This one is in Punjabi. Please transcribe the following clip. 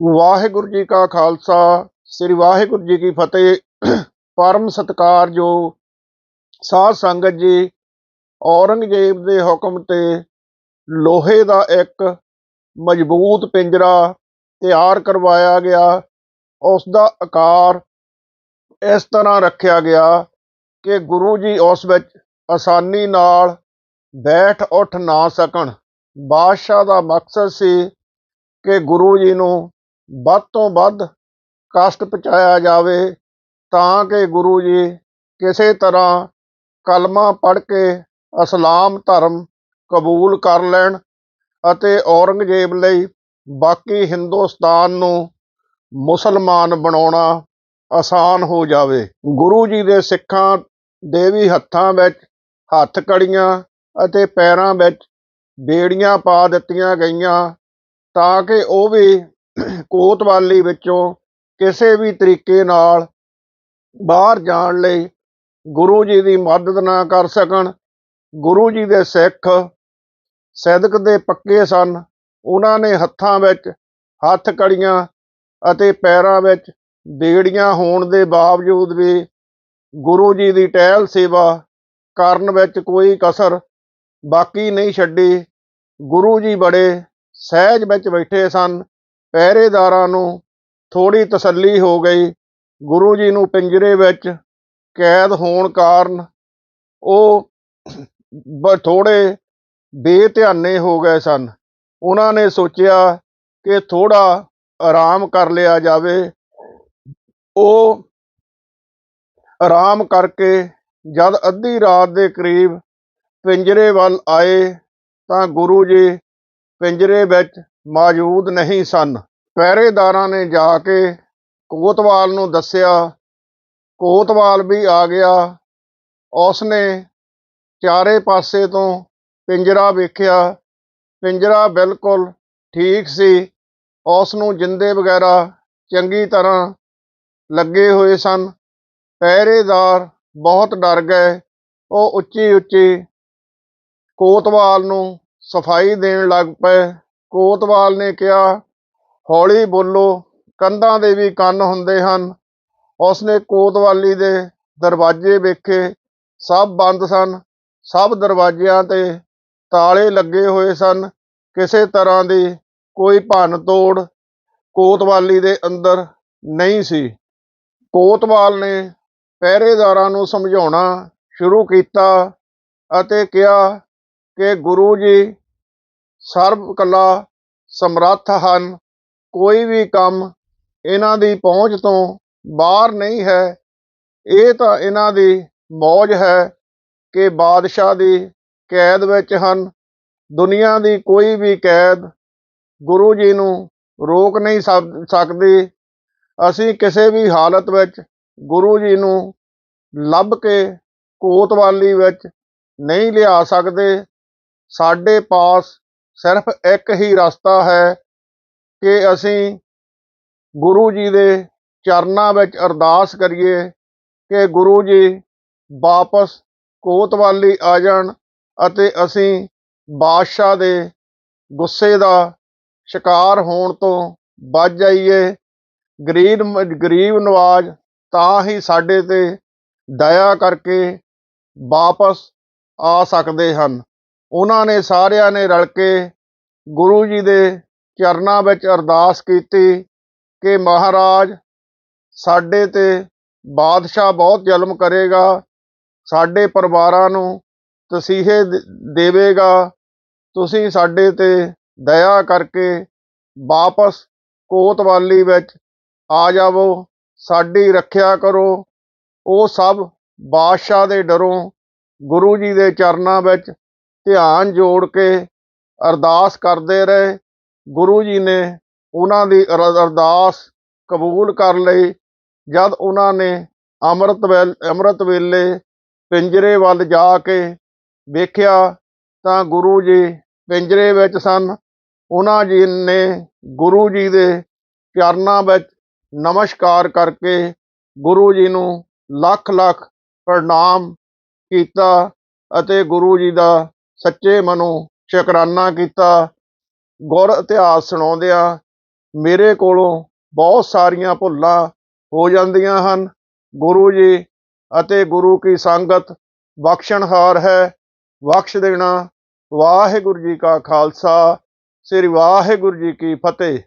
ਵਾਹਿਗੁਰੂ ਜੀ ਕਾ ਖਾਲਸਾ, ਸ੍ਰੀ ਵਾਹਿਗੁਰੂ ਜੀ ਕੀ ਫਤਿਹ। ਪਰਮ ਸਤਕਾਰ ਜੋ ਸਾਧ ਸੰਗਤ ਜੀ ਔਰੰਗਜ਼ੇਬ ਦੇ ਹੁਕਮ ਤੇ ਲੋਹੇ ਦਾ ਇੱਕ ਮਜ਼ਬੂਤ ਪਿੰਜਰਾ ਤਿਆਰ ਕਰਵਾਇਆ ਗਿਆ, ਉਸ ਦਾ ਆਕਾਰ ਇਸ ਤਰ੍ਹਾਂ ਰੱਖਿਆ ਗਿਆ ਕਿ ਗੁਰੂ ਜੀ ਉਸ ਵਿੱਚ ਆਸਾਨੀ ਨਾਲ ਬੈਠ ਉੱਠ ਨਾ ਸਕਣ। ਬਾਦਸ਼ਾਹ ਦਾ ਮਕਸਦ ਸੀ ਕਿ ਗੁਰੂ ਜੀ ਨੂੰ ਵੱਧ ਤੋਂ ਵੱਧ ਕਸ਼ਟ ਪਹੁੰਚਾਇਆ ਜਾਵੇ ਤਾਂ ਕਿ ਗੁਰੂ ਜੀ ਕਿਸੇ ਤਰ੍ਹਾਂ ਕਲਮਾ ਪੜ੍ਹ ਕੇ ਇਸਲਾਮ ਧਰਮ ਕਬੂਲ ਕਰ ਲੈਣ ਅਤੇ ਔਰੰਗਜ਼ੇਬ ਲਈ ਬਾਕੀ ਹਿੰਦੁਸਤਾਨ ਨੂੰ ਮੁਸਲਮਾਨ ਬਣਾਉਣਾ ਆਸਾਨ ਹੋ ਜਾਵੇ। ਗੁਰੂ ਜੀ ਦੇ ਸਿੱਖਾਂ ਦੇ ਵੀ ਹੱਥਾਂ ਵਿੱਚ ਹੱਥ ਕੜੀਆਂ ਅਤੇ ਪੈਰਾਂ ਵਿੱਚ ਬੇੜੀਆਂ ਪਾ ਦਿੱਤੀਆਂ ਗਈਆਂ ਤਾਂ ਕਿ ਉਹ ਵੀ ਕੋਤਵਾਲੀ ਵਿੱਚੋਂ ਕਿਸੇ ਵੀ ਤਰੀਕੇ ਨਾਲ ਬਾਹਰ ਜਾਣ ਲਈ ਗੁਰੂ ਜੀ ਦੀ ਮਦਦ ਨਾ ਕਰ ਸਕਣ। ਗੁਰੂ ਜੀ ਦੇ ਸਿੱਖ ਸਿਦਕ ਦੇ ਪੱਕੇ ਸਨ। ਉਹਨਾਂ ਨੇ ਹੱਥਾਂ ਵਿੱਚ ਹੱਥ ਕੜੀਆਂ ਅਤੇ ਪੈਰਾਂ ਵਿੱਚ ਬੇੜੀਆਂ ਹੋਣ ਦੇ ਬਾਵਜੂਦ ਵੀ ਗੁਰੂ ਜੀ ਦੀ ਟਹਿਲ ਸੇਵਾ ਕਰਨ ਵਿੱਚ ਕੋਈ ਕਸਰ ਬਾਕੀ ਨਹੀਂ ਛੱਡੀ। ਗੁਰੂ ਜੀ ਬੜੇ ਸਹਿਜ ਵਿੱਚ ਬੈਠੇ ਸਨ। ਪਹਿਰੇਦਾਰਾਂ ਨੂੰ ਥੋੜੀ ਤਸੱਲੀ ਹੋ ਗਈ। ਗੁਰੂ ਜੀ ਨੂੰ ਪਿੰਜਰੇ ਵਿੱਚ ਕੈਦ ਹੋਣ ਕਾਰਨ ਉਹ ਬ ਥੋੜੇ ਬੇਧਿਆਨੇ ਹੋ ਗਏ ਸਨ। ਉਹਨਾਂ ਨੇ ਸੋਚਿਆ ਕਿ ਥੋੜਾ ਆਰਾਮ ਕਰ ਲਿਆ ਜਾਵੇ। ਉਹ ਆਰਾਮ ਕਰਕੇ ਜਦ ਅੱਧੀ ਰਾਤ ਦੇ ਕਰੀਬ ਪਿੰਜਰੇ ਵੱਲ ਆਏ ਤਾਂ ਗੁਰੂ ਜੀ ਪਿੰਜਰੇ ਵਿੱਚ ਮੌਜੂਦ ਨਹੀਂ ਸਨ। ਪਹਿਰੇਦਾਰਾਂ ਨੇ ਜਾ ਕੇ ਕੋਤਵਾਲ ਨੂੰ ਦੱਸਿਆ, ਕੋਤਵਾਲ ਵੀ ਆ ਗਿਆ। ਉਸਨੇ ਚਾਰੇ ਪਾਸੇ ਤੋਂ ਪਿੰਜਰਾ ਵੇਖਿਆ। ਪਿੰਜਰਾ ਬਿਲਕੁਲ ਠੀਕ ਸੀ। ਉਸ ਨੂੰ ਜਿੰਦੇ ਵਗੈਰਾ ਚੰਗੀ ਤਰ੍ਹਾਂ ਲੱਗੇ ਹੋਏ ਸਨ। ਪਹਿਰੇਦਾਰ ਬਹੁਤ ਡਰ ਗਏ। ਉਹ ਉੱਚੀ ਉੱਚੀ ਕੋਤਵਾਲ ਨੂੰ ਸਫ਼ਾਈ ਦੇਣ ਲੱਗ ਪਏ। ਕੋਤਵਾਲ ਨੇ ਕਿਹਾ, ਹੌਲੀ ਬੋਲੋ, ਕੰਧਾਂ ਦੇ ਵੀ ਕੰਨ ਹੁੰਦੇ ਹਨ। ਉਸਨੇ ਕੋਤਵਾਲੀ ਦੇ ਦਰਵਾਜ਼ੇ ਵੇਖੇ, ਸਭ ਬੰਦ ਸਨ, ਸਭ ਦਰਵਾਜ਼ਿਆਂ ਤੇ ਤਾਲੇ ਲੱਗੇ ਹੋਏ ਸਨ, ਕਿਸੇ ਤਰ੍ਹਾਂ ਦੀ ਕੋਈ ਭੰਨ ਤੋੜ ਕੋਤਵਾਲੀ ਦੇ ਅੰਦਰ ਨਹੀਂ ਸੀ। ਕੋਤਵਾਲ ਨੇ ਪਹਿਰੇਦਾਰਾਂ ਨੂੰ ਸਮਝਾਉਣਾ ਸ਼ੁਰੂ ਕੀਤਾ ਅਤੇ ਕਿਹਾ ਕਿ ਗੁਰੂ ਜੀ ਸਰਬ ਕਲਾ ਸਮਰੱਥ ਹਨ। ਕੋਈ ਵੀ ਕੰਮ ਇਹਨਾਂ ਦੀ ਪਹੁੰਚ ਤੋਂ ਬਾਹਰ ਨਹੀਂ ਹੈ। ਇਹ ਤਾਂ ਇਹਨਾਂ ਦੀ ਮੌਜ ਹੈ ਕਿ ਬਾਦਸ਼ਾਹ ਦੀ ਕੈਦ ਵਿੱਚ ਹਨ। ਦੁਨੀਆ ਦੀ ਕੋਈ ਵੀ ਕੈਦ ਗੁਰੂ ਜੀ ਨੂੰ ਰੋਕ ਨਹੀਂ ਸਕਦੀ। ਅਸੀਂ ਕਿਸੇ ਵੀ ਹਾਲਤ ਵਿੱਚ ਗੁਰੂ ਜੀ ਨੂੰ ਲੱਭ ਕੇ ਕੋਤਵਾਲੀ ਵਿੱਚ ਨਹੀਂ ਲਿਆ ਸਕਦੇ। ਸਾਡੇ ਪਾਸ ਸਿਰਫ ਇੱਕ ਹੀ ਰਸਤਾ ਹੈ ਕਿ ਅਸੀਂ ਗੁਰੂ ਜੀ ਦੇ ਚਰਨਾਂ ਵਿੱਚ ਅਰਦਾਸ ਕਰੀਏ ਕਿ ਗੁਰੂ ਜੀ ਵਾਪਸ ਕੋਤਵਾਲੀ ਆ ਜਾਣ ਅਤੇ ਅਸੀਂ ਬਾਦਸ਼ਾਹ ਦੇ ਗੁੱਸੇ ਦਾ ਸ਼ਿਕਾਰ ਹੋਣ ਤੋਂ ਬਚ ਜਾਈਏ। ਗਰੀਬ ਗਰੀਬ ਨਵਾਜ ਤਾਂ ਹੀ ਸਾਡੇ ਤੇ ਦਇਆ ਕਰਕੇ ਵਾਪਸ ਆ ਸਕਦੇ ਹਨ। ਉਹਨਾਂ ਨੇ ਸਾਰਿਆਂ ਨੇ ਰਲ ਕੇ ਗੁਰੂ ਜੀ ਦੇ ਚਰਨਾਂ ਵਿੱਚ ਅਰਦਾਸ ਕੀਤੀ ਕਿ ਮਹਾਰਾਜ, ਸਾਡੇ ਤੇ ਬਾਦਸ਼ਾਹ ਬਹੁਤ ਜ਼ੁਲਮ ਕਰੇਗਾ, ਸਾਡੇ ਪਰਿਵਾਰਾਂ ਨੂੰ ਤਸੀਹੇ ਦੇਵੇਗਾ, ਤੁਸੀਂ ਸਾਡੇ ਤੇ ਦਇਆ ਕਰਕੇ ਵਾਪਸ ਕੋਤਵਾਲੀ ਵਿੱਚ ਆ ਜਾਵੋ, ਸਾਡੀ ਰੱਖਿਆ ਕਰੋ। ਉਹ ਸਭ ਬਾਦਸ਼ਾਹ ਦੇ ਡਰੋਂ ਗੁਰੂ ਜੀ ਦੇ ਚਰਨਾਂ ਵਿੱਚ ਧਿਆਨ ਜੋੜ ਕੇ ਅਰਦਾਸ ਕਰਦੇ ਰਹੇ। ਗੁਰੂ ਜੀ ਨੇ ਉਹਨਾਂ ਦੀ ਅਰ- ਅਰਦਾਸ ਕਬੂਲ ਕਰ ਲਈ। ਜਦ ਉਹਨਾਂ ਨੇ ਅੰਮ੍ਰਿਤ ਵੇਲ, ਅੰਮ੍ਰਿਤ ਵੇਲੇ ਪਿੰਜਰੇ ਵੱਲ ਜਾ ਕੇ ਵੇਖਿਆ ਤਾਂ ਗੁਰੂ ਜੀ ਪਿੰਜਰੇ ਵਿੱਚ ਸਨ। ਉਹਨਾਂ ਜੀ ਨੇ ਗੁਰੂ ਜੀ ਦੇ ਚਰਨਾਂ ਵਿੱਚ ਨਮਸਕਾਰ ਕਰਕੇ ਗੁਰੂ ਜੀ ਨੂੰ ਲੱਖ ਲੱਖ ਪ੍ਰਣਾਮ ਕੀਤਾ ਅਤੇ ਗੁਰੂ ਜੀ ਦਾ ਸੱਚੇ ਮਨੋਂ ਸ਼ੁਕਰਾਨਾ ਕੀਤਾ। ਗੁਰ ਇਤਿਹਾਸ ਸੁਣਾਉਂਦਿਆਂ ਮੇਰੇ ਕੋਲੋਂ ਬਹੁਤ ਸਾਰੀਆਂ ਭੁੱਲਾਂ ਹੋ ਜਾਂਦੀਆਂ ਹਨ। ਗੁਰੂ ਜੀ ਅਤੇ ਗੁਰੂ ਕੀ ਸੰਗਤ ਬਖਸ਼ਣਹਾਰ ਹੈ। ਬਖਸ਼ ਦੇਣਾ ਵਾਹਿਗੁਰੂ ਜੀ ਕਾ ਖਾਲਸਾ। ਸ੍ਰੀ ਵਾਹਿਗੁਰੂ ਜੀ ਕੀ ਫਤਿਹ।